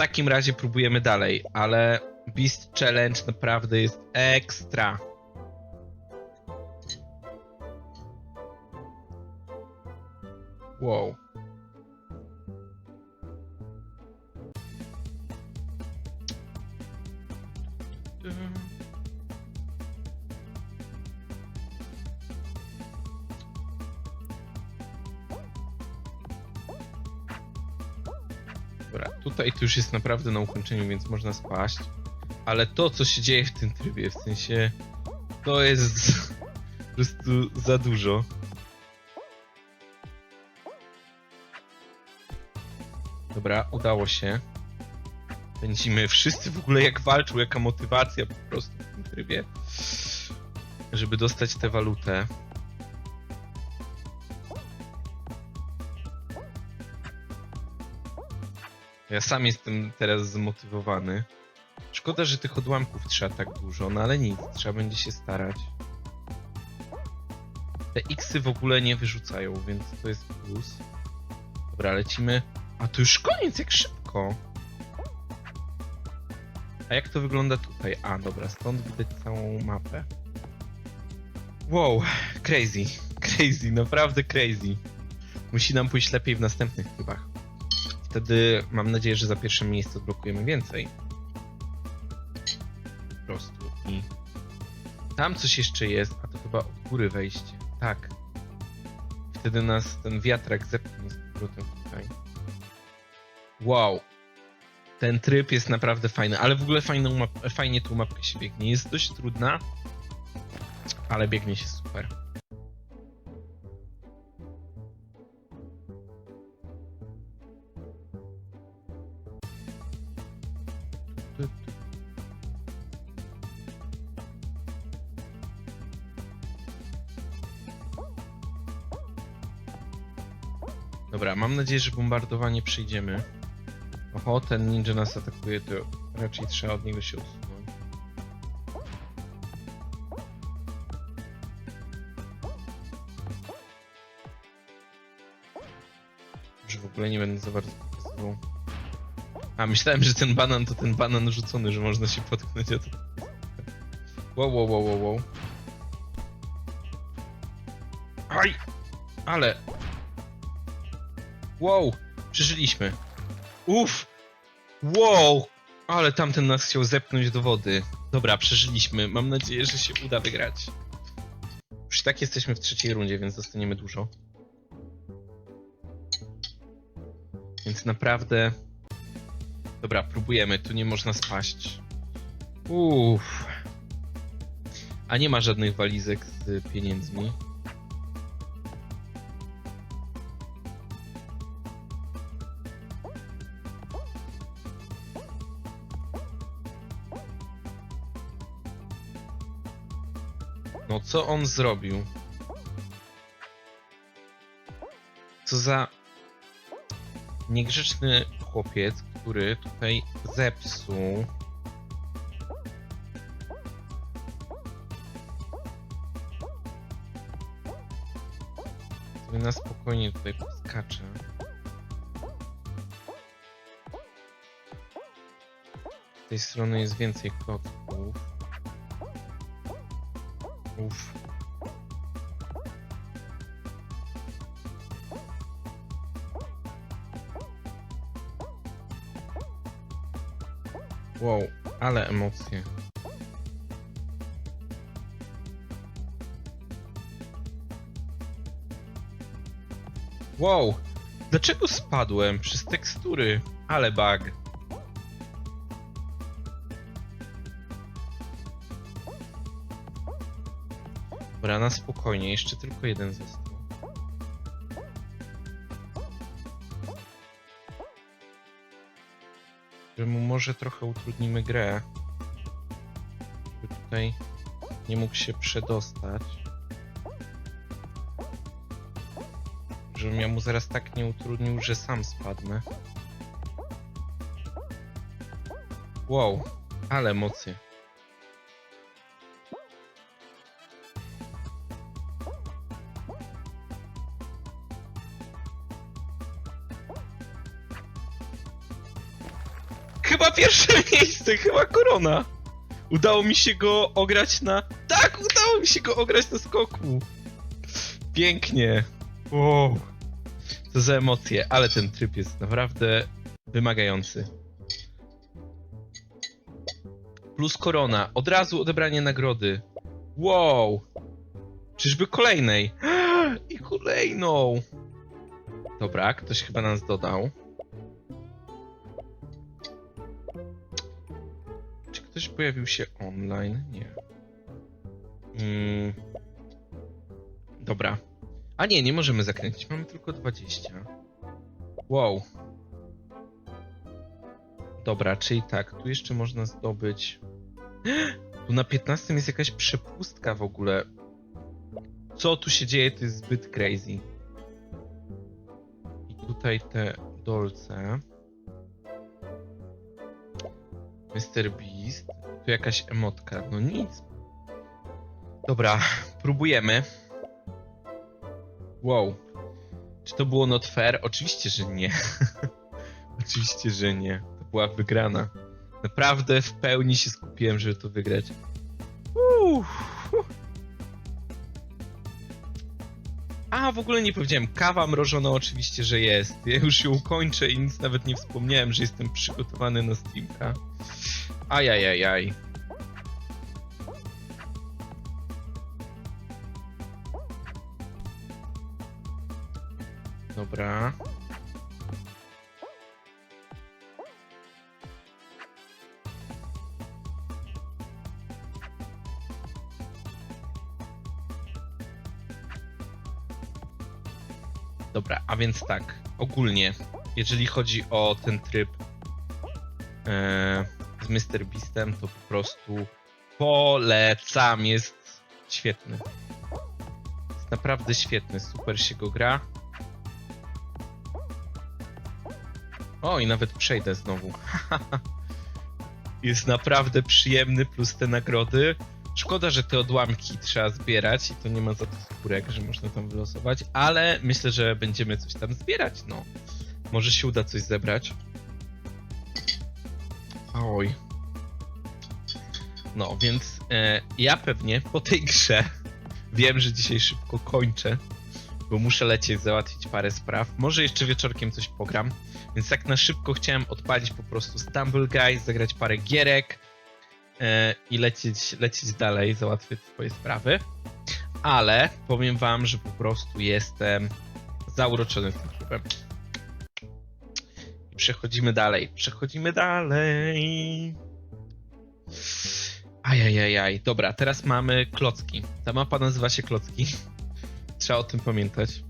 takim razie próbujemy dalej, ale Beast Challenge naprawdę jest ekstra. Wow. Dobra, tutaj to już jest naprawdę na ukończeniu, więc można spaść. Ale to, co się dzieje w tym trybie, w sensie, to jest po prostu za dużo. Dobra, udało się. Pędzimy wszyscy w ogóle jak walczą, jaka motywacja po prostu w tym trybie, żeby dostać tę walutę. Ja sam jestem teraz zmotywowany. Szkoda, że tych odłamków trzeba tak dużo, no ale nic, trzeba będzie się starać. Te X-y w ogóle nie wyrzucają, więc to jest plus. Dobra, lecimy. A to już koniec, jak szybko. A jak to wygląda tutaj? A, dobra, stąd widać całą mapę. Wow, crazy, crazy, naprawdę crazy. Musi nam pójść lepiej w następnych chybach. Wtedy mam nadzieję, że za pierwsze miejsce odblokujemy więcej. Po prostu. I tam coś jeszcze jest, a to chyba od góry wejście. Tak. Wtedy nas ten wiatrak zepchnie z powrotem tutaj. Wow. Ten tryb jest naprawdę fajny, ale w ogóle fajną map fajnie tą mapkę się biegnie. Jest dość trudna, ale biegnie się super. Dobra, mam nadzieję, że bombardowanie przyjdziemy. Oho, ten ninja nas atakuje, to raczej trzeba od niego się usunąć. Że w ogóle nie będę za bardzo pokazywał. A, myślałem, że ten banan to ten banan rzucony, że można się potknąć o to. Wow, wow, wow, wow. Aj! Ale... Wow! Przeżyliśmy. Uff! Wow! Ale tamten nas chciał zepchnąć do wody. Dobra, przeżyliśmy. Mam nadzieję, że się uda wygrać. Już i tak jesteśmy w trzeciej rundzie, więc dostaniemy dużo. Więc naprawdę... Dobra, próbujemy. Tu nie można spaść. Uff. A nie ma żadnych walizek z pieniędzmi. No co on zrobił? Co za niegrzeczny chłopiec, który tutaj zepsuł. Sobie na spokojnie tutaj poskaczę. Z tej strony jest więcej klocków. Uff. Wow, ale emocje. Wow, dlaczego spadłem przez tekstury? Ale bug. Dobra, na spokojnie, jeszcze tylko jeden został. Że mu może trochę utrudnimy grę. Żeby tutaj nie mógł się przedostać. Żebym ja mu zaraz tak nie utrudnił, że sam spadnę. Wow, ale emocje. Chyba pierwsze miejsce, chyba korona. Udało mi się go ograć na... Tak, udało mi się go ograć na skoku. Pięknie. Wow. Co za emocje, ale ten tryb jest naprawdę wymagający. Plus korona. Od razu odebranie nagrody. Wow. Czyżby kolejnej? I kolejną. Dobra, ktoś chyba nas dodał. Pojawił się online? Nie. Mm. Dobra. A nie, nie możemy zakręcić. Mamy tylko 20. Wow. Dobra, czyli tak, tu jeszcze można zdobyć. Tu na 15 jest jakaś przepustka w ogóle. Co tu się dzieje, to jest zbyt crazy. I tutaj te dolce. Mr. Beast. Tu jakaś emotka. No nic. Dobra, próbujemy. Wow. Czy to było not fair? Oczywiście, że nie. Oczywiście, że nie. To była wygrana. Naprawdę w pełni się skupiłem, żeby to wygrać. Uff. A, w ogóle nie powiedziałem. Kawa mrożona oczywiście, że jest. Ja już ją kończę i nic nawet nie wspomniałem, że jestem przygotowany na Steamka. Ajajajaj. Dobra. Dobra, a więc tak, ogólnie, jeżeli chodzi o ten tryb e, z Mr. Beastem, to po prostu polecam, jest świetny. Jest naprawdę świetny, super się go gra. O, i nawet przejdę znowu. jest naprawdę przyjemny, plus te nagrody. Szkoda, że te odłamki trzeba zbierać i to nie ma za to skórek, że można tam wylosować, ale myślę, że będziemy coś tam zbierać, no. Może się uda coś zebrać. Oj. No, więc e, ja pewnie po tej grze wiem, że dzisiaj szybko kończę, bo muszę lecieć załatwić parę spraw. Może jeszcze wieczorkiem coś pogram, więc tak na szybko chciałem odpalić po prostu Stumble Guys, zagrać parę gierek, i lecieć, lecieć dalej, załatwiać swoje sprawy. Ale powiem wam, że po prostu jestem zauroczony tym klubem. I przechodzimy dalej, przechodzimy dalej. Ajajajaj, dobra, teraz mamy klocki. Ta mapa nazywa się klocki. Trzeba o tym pamiętać.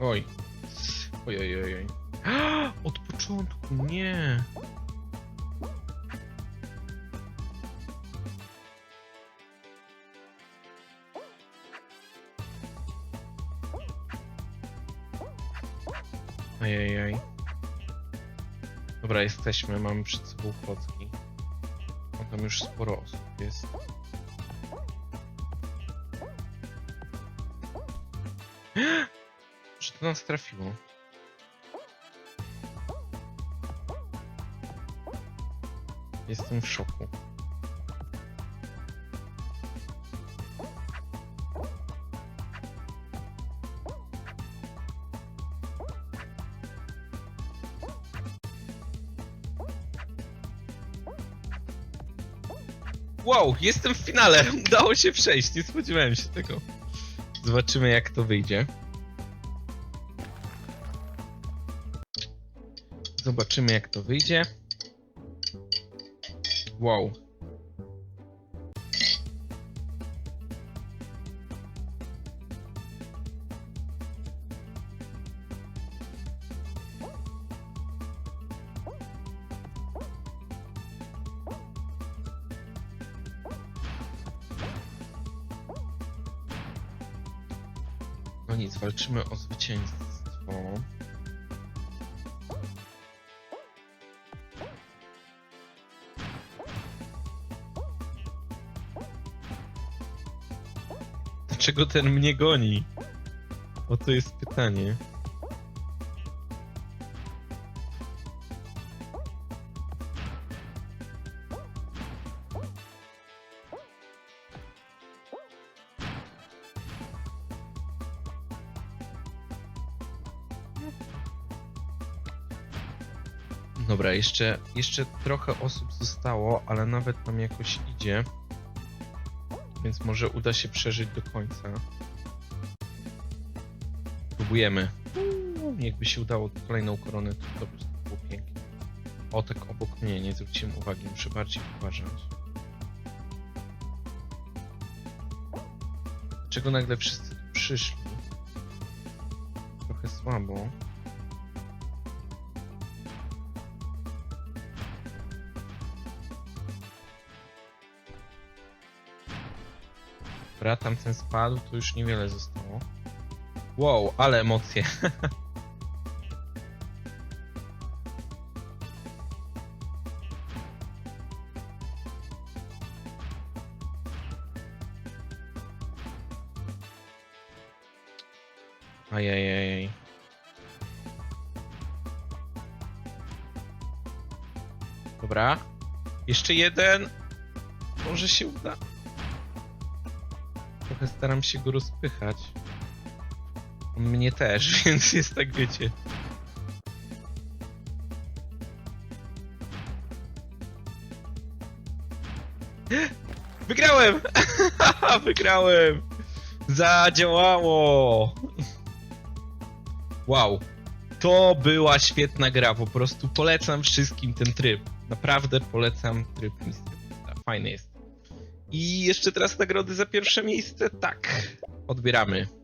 Oj. Oj, oj, oj. Od początku, nie. Ajajaj. Dobra, jesteśmy, mamy przed sobą klocki. No tam już sporo osób jest. To nas trafiło? Jestem w szoku. Wow, jestem w finale! Udało się przejść, nie spodziewałem się tego. Zobaczymy jak to wyjdzie. Zobaczymy jak to wyjdzie. Wow. No nic, walczymy o zwycięstwo. Dlaczego ten mnie goni? Oto jest pytanie. Dobra, jeszcze, jeszcze trochę osób zostało, ale nawet nam jakoś idzie. Więc może uda się przeżyć do końca. Próbujemy. Uuu, Jakby się udało kolejną koronę, to, to by było pięknie. O, tak obok mnie, nie zwróciłem uwagi, muszę bardziej uważać. Dlaczego nagle wszyscy tu przyszli? Trochę słabo. Dobra, tamten spadł, to już niewiele zostało. Wow, ale emocje. Ajajaj. Dobra. Jeszcze jeden. Może się uda. Trochę staram się go rozpychać. Mnie też, więc jest tak wiecie. Wygrałem! Wygrałem! Zadziałało! Wow. To była świetna gra, po prostu polecam wszystkim ten tryb. Naprawdę polecam tryb Mister. Fajny jest. I jeszcze teraz nagrody za pierwsze miejsce? Tak. Odbieramy.